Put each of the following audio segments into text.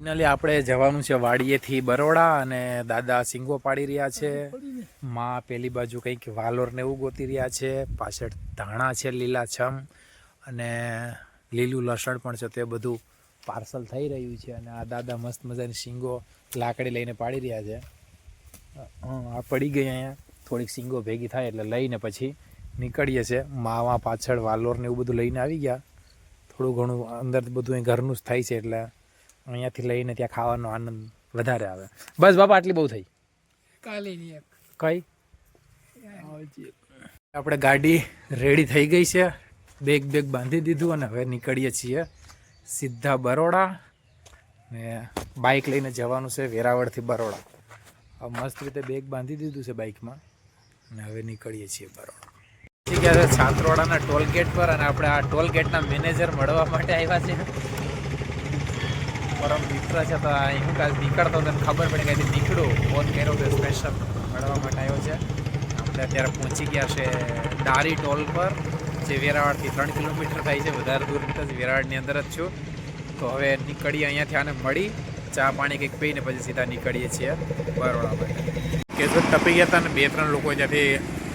Finally આપણે જવાનું છે વાડીએથી બરોડા અને દાદા સિંગો પાડી રહ્યા છે. માં પેલી બાજુ કંઈક વાલોરને એવું ગોતી રહ્યા છે. પાછળ ધાણા છે લીલાછમ અને લીલું લસણ પણ છે તે બધું પાર્સલ થઈ રહ્યું છે અને આ દાદા મસ્ત મજાની સિંગો લાકડી લઈને પાડી રહ્યા છે. આ પડી ગઈ અહીંયા. થોડીક સિંગો ભેગી થાય એટલે લઈને પછી નીકળીએ છે માવા પાછળ વાલોર ને એવું બધું લઈને આવી ગયા. થોડું ઘણું અંદર બધું ઘરનું જ થાય છે એટલે અહીંયાથી લઈને ત્યાં ખાવાનો આનંદ વધારે આવે. બસ બાપા આટલી બહુ થઈ. કાલીની એક. કઈ? આપણે ગાડી રેડી થઈ ગઈ છે. બેગ બેગ બાંધી દીધું અને હવે નીકળીએ છીએ સીધા બરોડા. ને બાઇક લઈને જવાનું છે વેરાવળથી બરોડા. મસ્ત રીતે બેગ બાંધી દીધું છે બાઇકમાં અને હવે નીકળીએ છીએ બરોડા. ગયા છે છાંતરોડાના ટોલ ગેટ પર અને આપણે આ ટોલ ગેટના મેનેજર મળવા માટે આવ્યા છે પરમ મિત્ર છે, તો હું કાલે નીકળતો હતો ખબર પડી કે નીકળું ફોન કર્યો તો સ્પેશિયલ મળવા માટે આવ્યો છે. આપણે અત્યારે પહોંચી ગયા છે ડારી ટોલ પર, જે વેરાવાડથી ત્રણ કિલોમીટર થાય છે, વધારે દૂર નથી વેરાવાડની અંદર જ છું. તો હવે નીકળીએ અહીંયાથી આને મળી, ચા પાણી કંઈક પીને પછી સીધા નીકળીએ છીએ બરોડા માટે. કેશોદ ટપી ગયા હતા ને બે ત્રણ લોકો ત્યાંથી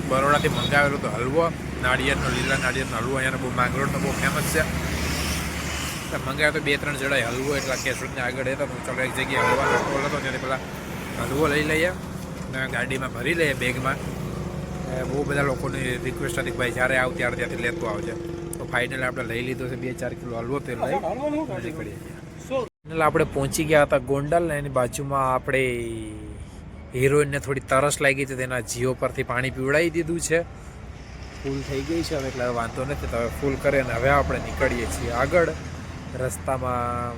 બરોડાથી મંગાવેલો તો હલવો, નાળિયેરનો લીલા નાળિયેરનો હલવો, અહીંયાનો બહુ માંગરોળનો બહુ ફેમસ છે. મંગાવ્યો તો બે ત્રણ જણાએ હલવો એટલા કેશોદને આગળ હતો તો ચાલો એક જગ્યાએ હલવાનો સ્ટોલ હતો ત્યાંથી પેલા હલવો લઈ લઈએ ને ગાડીમાં ભરી લઈએ બેગમાં. બહુ બધા લોકોની રિક્વેસ્ટ હતી ભાઈ જ્યારે આવ ત્યારે ત્યાંથી લેતો આવજે. તો ફાઇનલ આપણે લઈ લીધો છે બે ચાર કિલો હલવો તે લઈ. ફાઇનલ આપણે પહોંચી ગયા હતા ગોંડલ ને એની બાજુમાં આપણે હિરોઈનને થોડી તરસ લાગી હતી તેના જીઓ પરથી પાણી પીવડાવી દીધું છે. ફૂલ થઈ ગઈ છે હવે એટલે વાંધો નથી તો હવે ફૂલ કરે અને હવે આપણે નીકળીએ છીએ આગળ. રસ્તામાં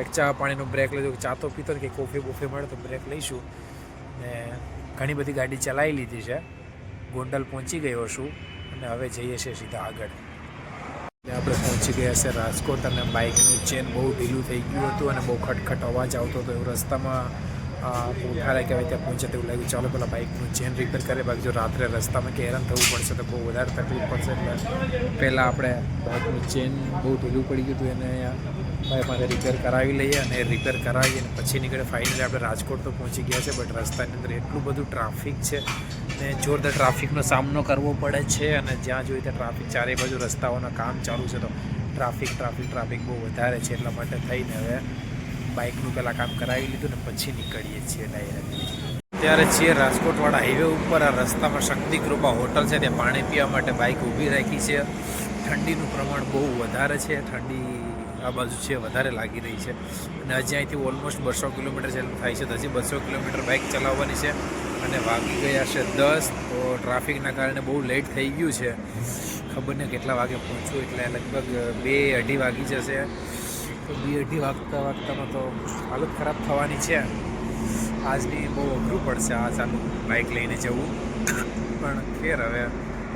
એક ચા પાણીનો બ્રેક લેજો ચા તો પીતો કે કોફી બોફી મળે તો બ્રેક લઈશું. ને ઘણી બધી ગાડી ચલાવી લીધી છે. ગોંડલ પહોંચી ગયો છું અને હવે જઈએ છીએ સીધા આગળ. આપણે પહોંચી ગયા છે રાજકોટ અને બાઇકનું ચેન બહુ ઢીલું થઈ ગયું હતું અને બહુ ખટખટ અવાજ આવતો હતો. એવું રસ્તામાં ઉઠાડે કહેવાય ત્યાં પહોંચે તેવું લાગ્યું. ચાલો પેલા બાઇકનું ચેન રિપેર કરે બાકી જો રાત્રે રસ્તામાં કે હેરાન થવું પડશે તો બહુ વધારે તકલીફ પડશે. એટલે પહેલાં આપણે બાઇકનું ચેન બહુ ઢીલું પડી ગયું હતું. એને ભાઈ પાસે રિપેર કરાવી લઈએ અને રિપેર કરાવી અને પછી નીકળે ફાઇનલી આપણે રાજકોટ તો પહોંચી ગયા છે. બટ રસ્તાની અંદર એટલું બધું ટ્રાફિક છે ને જોરદાર ટ્રાફિકનો સામનો કરવો પડે છે. અને જ્યાં જોઈએ ત્યાં ટ્રાફિક ચારે બાજુ રસ્તાઓના કામ ચાલુ છે. તો ટ્રાફિક ટ્રાફિક ટ્રાફિક બહુ વધારે છે એટલા માટે થઈને હવે બાઇકનું પહેલાં કામ કરાવી લીધું ને પછી નીકળીએ છીએ ડાયરેક્ટ. ત્યારે છીએ રાજકોટવાળા હાઈવે ઉપર, આ રસ્તામાં શક્તિ હોટલ છે, ત્યાં પાણી પીવા માટે બાઇક ઊભી રાખી છે. ઠંડીનું પ્રમાણ બહુ વધારે છે, ઠંડી આ બાજુ છે, વધારે લાગી રહી છે. અને હજી અહીંથી ઓલમોસ્ટ બસો કિલોમીટર જેટલું થાય છે, તો હજી બસો કિલોમીટર બાઇક ચલાવવાની છે. અને વાગી ગયા છે દસ, તો ટ્રાફિકના કારણે બહુ લેટ થઈ ગયું છે. ખબર નહીં કેટલા વાગે પહોંચું એટલે લગભગ બે અઢી વાગી જશે. તો બે અઢી વાગતા વાગતામાં તો હાલત ખરાબ થવાની છે. આજની બહુ અઘરું પડશે આ ચાલુ બાઇક લઈને જવું. પણ ખેર હવે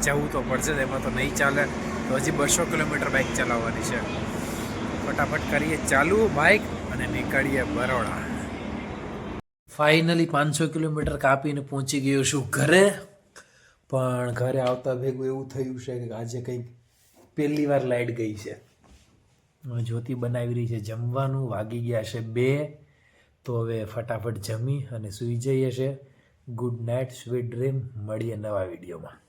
જવું તો પડશે એમાં તો નહીં ચાલે. તો હજી બસો કિલોમીટર બાઇક ચલાવવાની છે. ફટાફટ કરીએ ચાલુ બાઇક અને નીકળીએ બરોડા. ફાઇનલી પાંચસો કિલોમીટર કાપીને પહોંચી ગયો છું ઘરે. પણ ઘરે આવતા ભેગું એવું થયું છે કે આજે કંઈક પહેલી વાર લાઇટ ગઈ છે. જ્યોતિ બનાવી રહી છે. જમવાનું વાગી ગયા છે બે. તો હવે ફટાફટ જમી અને સૂઈ જઈએ છે. ગુડ નાઇટ સ્વીટ ડ્રીમ મળીએ નવા વિડીયોમાં.